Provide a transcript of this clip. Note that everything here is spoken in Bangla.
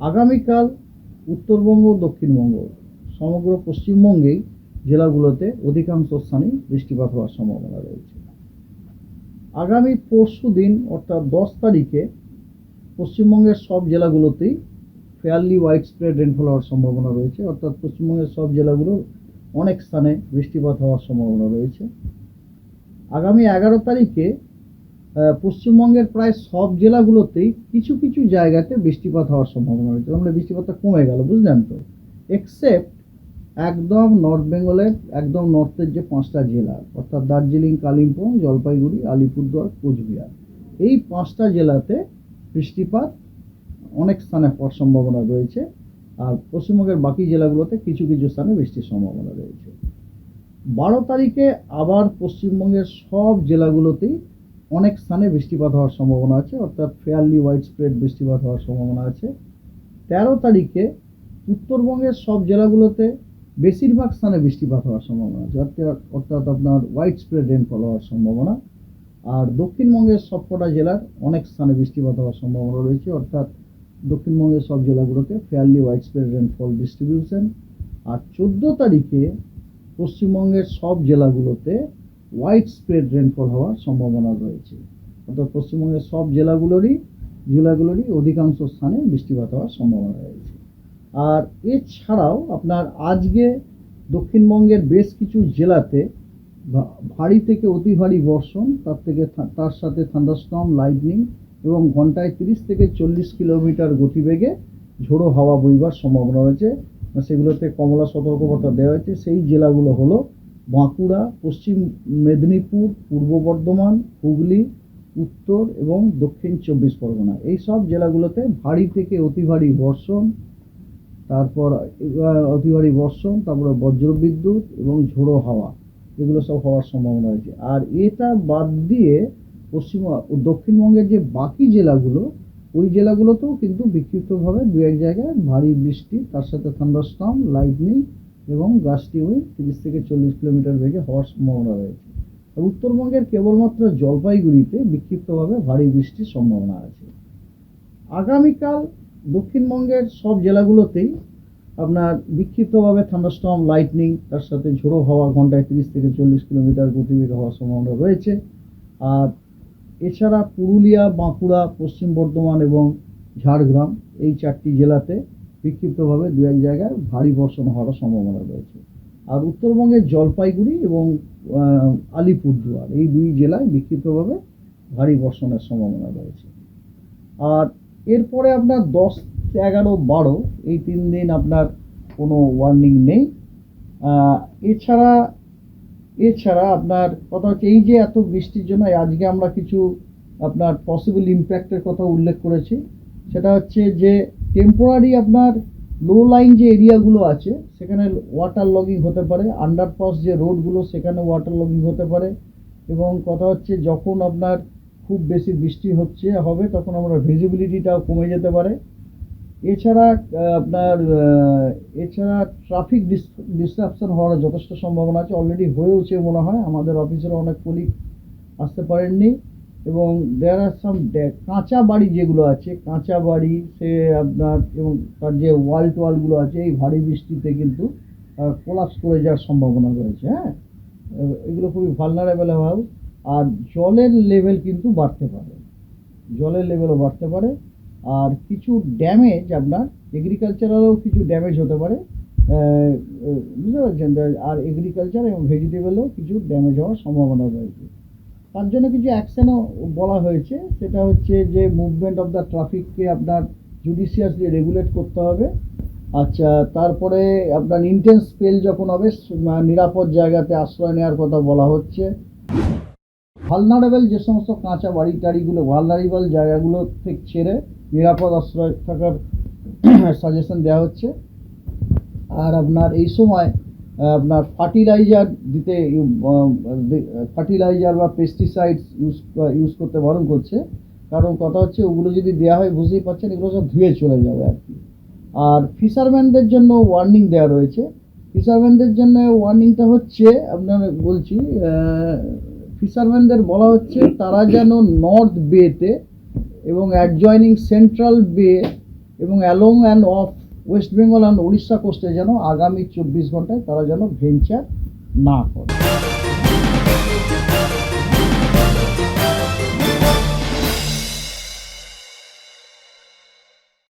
আগামীকাল উত্তরবঙ্গ দক্ষিণবঙ্গ, সমগ্র পশ্চিমবঙ্গেই জেলাগুলোতে অধিকাংশ স্থানেই বৃষ্টিপাত হওয়ার সম্ভাবনা রয়েছে। আগামী পরশু দিন, অর্থাৎ দশ তারিখে, পশ্চিমবঙ্গের সব জেলাগুলোতেই ফেয়ারলি ওয়াইড স্প্রেড রেনফল হওয়ার সম্ভাবনা রয়েছে। অর্থাৎ পশ্চিমবঙ্গের সব জেলাগুলোর অনেক স্থানে বৃষ্টিপাত হওয়ার সম্ভাবনা রয়েছে। আগামী এগারো তারিখে পশ্চিমবঙ্গের প্রায় সব জেলাগুলোতেই কিছু কিছু জায়গাতে বৃষ্টিপাত হওয়ার সম্ভাবনা রয়েছে। তার মানে বৃষ্টিপাতটা কমে গেল, বুঝলেন তো? এক্সেপ্ট একদম নর্থ বেঙ্গলের একদম নর্থের যে পাঁচটা জেলা, অর্থাৎ দার্জিলিং, কালিম্পং, জলপাইগুড়ি, আলিপুরদুয়ার, কোচবিহার, এই পাঁচটা জেলাতে বৃষ্টিপাত অনেক স্থানে হওয়ার সম্ভাবনা রয়েছে। আর পশ্চিমবঙ্গের বাকি জেলাগুলোতে কিছু কিছু স্থানে বৃষ্টির সম্ভাবনা রয়েছে। বারো তারিখে আবার পশ্চিমবঙ্গের সব জেলাগুলোতেই অনেক স্থানে বৃষ্টিপাত হওয়ার সম্ভাবনা আছে, অর্থাৎ ফেয়ারলি হোয়াইট স্প্রেড বৃষ্টিপাত হওয়ার সম্ভাবনা আছে। তেরো তারিখে উত্তরবঙ্গের সব জেলাগুলোতে বেশিরভাগ স্থানে বৃষ্টিপাত হওয়ার সম্ভাবনা আছে, অর্থাৎ আপনার হোয়াইট স্প্রেড রেনফল হওয়ার সম্ভাবনা। আর দক্ষিণবঙ্গের সবকটা জেলার অনেক স্থানে বৃষ্টিপাত হওয়ার সম্ভাবনা রয়েছে, অর্থাৎ দক্ষিণবঙ্গের সব জেলাগুলোতে fairly wide spread rainfall distribution আর চোদ্দ তারিখে পশ্চিমবঙ্গের সব জেলাগুলোতে হোয়াইট স্প্রেড রেনফল হওয়ার সম্ভাবনা রয়েছে। অর্থাৎ পশ্চিমবঙ্গের সব জেলাগুলোরই জেলাগুলোরই অধিকাংশ স্থানে বৃষ্টিপাত হওয়ার সম্ভাবনা রয়েছে। আর এছাড়াও আপনার আজকে দক্ষিণবঙ্গের বেশ কিছু জেলাতে ভারী থেকে অতি ভারী বর্ষণ, তার থেকে তার সাথে থান্ডারস্টর্ম, লাইটনিং এবং ঘন্টায় তিরিশ থেকে চল্লিশ কিলোমিটার গতিবেগে ঝোড়ো হাওয়া বইবার সম্ভাবনা রয়েছে। সেগুলোতে কমলা সতর্কবার্তা দেওয়া হয়েছে। সেই জেলাগুলো হলো বাঁকুড়া, পশ্চিম মেদিনীপুর, পূর্ব বর্ধমান, হুগলি, উত্তর এবং দক্ষিণ চব্বিশ পরগনা। এই সব জেলাগুলোতে ভারী থেকে অতি ভারী বর্ষণ, তারপর অতি ভারী বর্ষণ, তারপরে বজ্রবিদ্যুৎ এবং ঝোড়ো হাওয়া। এগুলো সব হওয়ার সম্ভাবনা রয়েছে। আর এটা বাদ দিয়ে পশ্চিম দক্ষিণবঙ্গের যে বাকি জেলাগুলো, ওই জেলাগুলোতেও কিন্তু বিক্ষিপ্তভাবে দু এক জায়গায় ভারী বৃষ্টি, তার সাথে থান্ডারস্টর্ম লাইটনিং এবং গাছটি উইন তিরিশ থেকে চল্লিশ কিলোমিটার বেগে হওয়ার সম্ভাবনা রয়েছে আর উত্তরবঙ্গের কেবলমাত্র জলপাইগুড়িতে বিক্ষিপ্তভাবে ভারী বৃষ্টির সম্ভাবনা আছে। আগামীকাল দক্ষিণবঙ্গের সব জেলাগুলোতেই আপনার বিক্ষিপ্তভাবে থান্ডারস্টর্ম লাইটনিং তার সাথে ঝোড়ো হাওয়া ঘন্টায় তিরিশ থেকে চল্লিশ কিলোমিটার গতিবেগে হওয়ার সম্ভাবনা রয়েছে। আর এছাড়া পুরুলিয়া, বাঁকুড়া, পশ্চিম বর্ধমান এবং ঝাড়গ্রাম এই চারটি জেলাতে বিক্ষিপ্তভাবে দু এক জায়গায় ভারী বর্ষণ হওয়ার সম্ভাবনা রয়েছে। আর উত্তরবঙ্গের জলপাইগুড়ি এবং আলিপুরদুয়ার, এই দুই জেলায় বিক্ষিপ্তভাবে ভারী বর্ষণের সম্ভাবনা রয়েছে। আর এরপরে আপনার দশ এগারো, বারো, এই তিন দিন আপনার কোনো ওয়ার্নিং নেই। এছাড়া এছাড়া আপনার কথা হচ্ছে এই যে এত বৃষ্টির জন্য আজকে আমরা কিছু আপনার পসিবল ইম্প্যাক্টের কথা উল্লেখ করেছি। সেটা হচ্ছে যে টেম্পোরারি আপনার লো লাইন যে এরিয়াগুলো আছে, সেখানে ওয়াটার লগিং হতে পারে আন্ডারপাস যে রোডগুলো সেখানে ওয়াটার লগিং হতে পারে, এবং কথা হচ্ছে যখন আপনার খুব বেশি বৃষ্টি হচ্ছে, হবে, তখন আমরা ভিজিবিলিটিটাও কমে যেতে পারে। এছাড়া আপনার এছাড়া ট্রাফিক ডিস্ট্রাকশন হওয়ার যথেষ্ট সম্ভাবনা আছে অলরেডি হয়েওছে মনে হয়, আমাদের অফিসের অনেক কলিগ আসতে পারেননি। এবং দেয়ার আর সাম কাঁচা বাড়ি যেগুলো আছে, কাঁচা বাড়ি, সে আপনার এবং তার যে ওয়াল টোয়ালগুলো আছে, এই ভারী বৃষ্টিতে কিন্তু কোলাপস করে যাওয়ার সম্ভাবনা রয়েছে হ্যাঁ? এগুলো খুবই ভালনারেবল হাউস আর জলের লেভেল কিন্তু বাড়তে পারে। জলের লেভেলও বাড়তে পারে, আর কিছু ড্যামেজ আপনার এগ্রিকালচারালও কিছু ড্যামেজ হতে পারে। বুঝতে পারছেন? আর এগ্রিকালচার এবং ভেজিটেবলও কিছু ড্যামেজ হওয়ার সম্ভাবনা রয়েছে। তার জন্য কিছু অ্যাকশনও বলা হয়েছে। সেটা হচ্ছে যে মুভমেন্ট অফ দ্য ট্রাফিককে আপনার জুডিশিয়াসলি রেগুলেট করতে হবে। আচ্ছা তারপরে আপনার ইন্টেন্স স্পেল যখন হবে নিরাপদ জায়গাতে আশ্রয় নেওয়ার কথা বলা হচ্ছে। ভালনারেবল যে সমস্ত কাঁচা বাড়ি টাড়িগুলো ভালনারেবল জায়গাগুলো থেকে ছেড়ে নিরাপদ আশ্রয় থাকার সাজেশন দেওয়া হচ্ছে। আর আপনার এই সময় আপনার ফার্টিলাইজার দিতে ফার্টিলাইজার বা পেস্টিসাইডস ইউজ ইউজ করতে বারণ করছে। কারণ কথা হচ্ছে, ওগুলো যদি দেওয়া হয়, বুঝতেই পারছেন, এগুলো সব ধুয়ে চলে যাবে আর কি। আর ফিশারম্যানদের জন্য ওয়ার্নিং দেওয়া রয়েছে। ফিশারম্যানদের জন্য ওয়ার্নিংটা হচ্ছে, আপনার বলছি ফিশারম্যানদের বলা হচ্ছে, তারা যেন নর্থ বেতে এবং অ্যাডজয়নিং সেন্ট্রাল বে এবং along and off West Bengal and Orissa কোস্টে যেন আগামী চব্বিশ ঘন্টায় তারা যেন ভেঞ্চার না করে।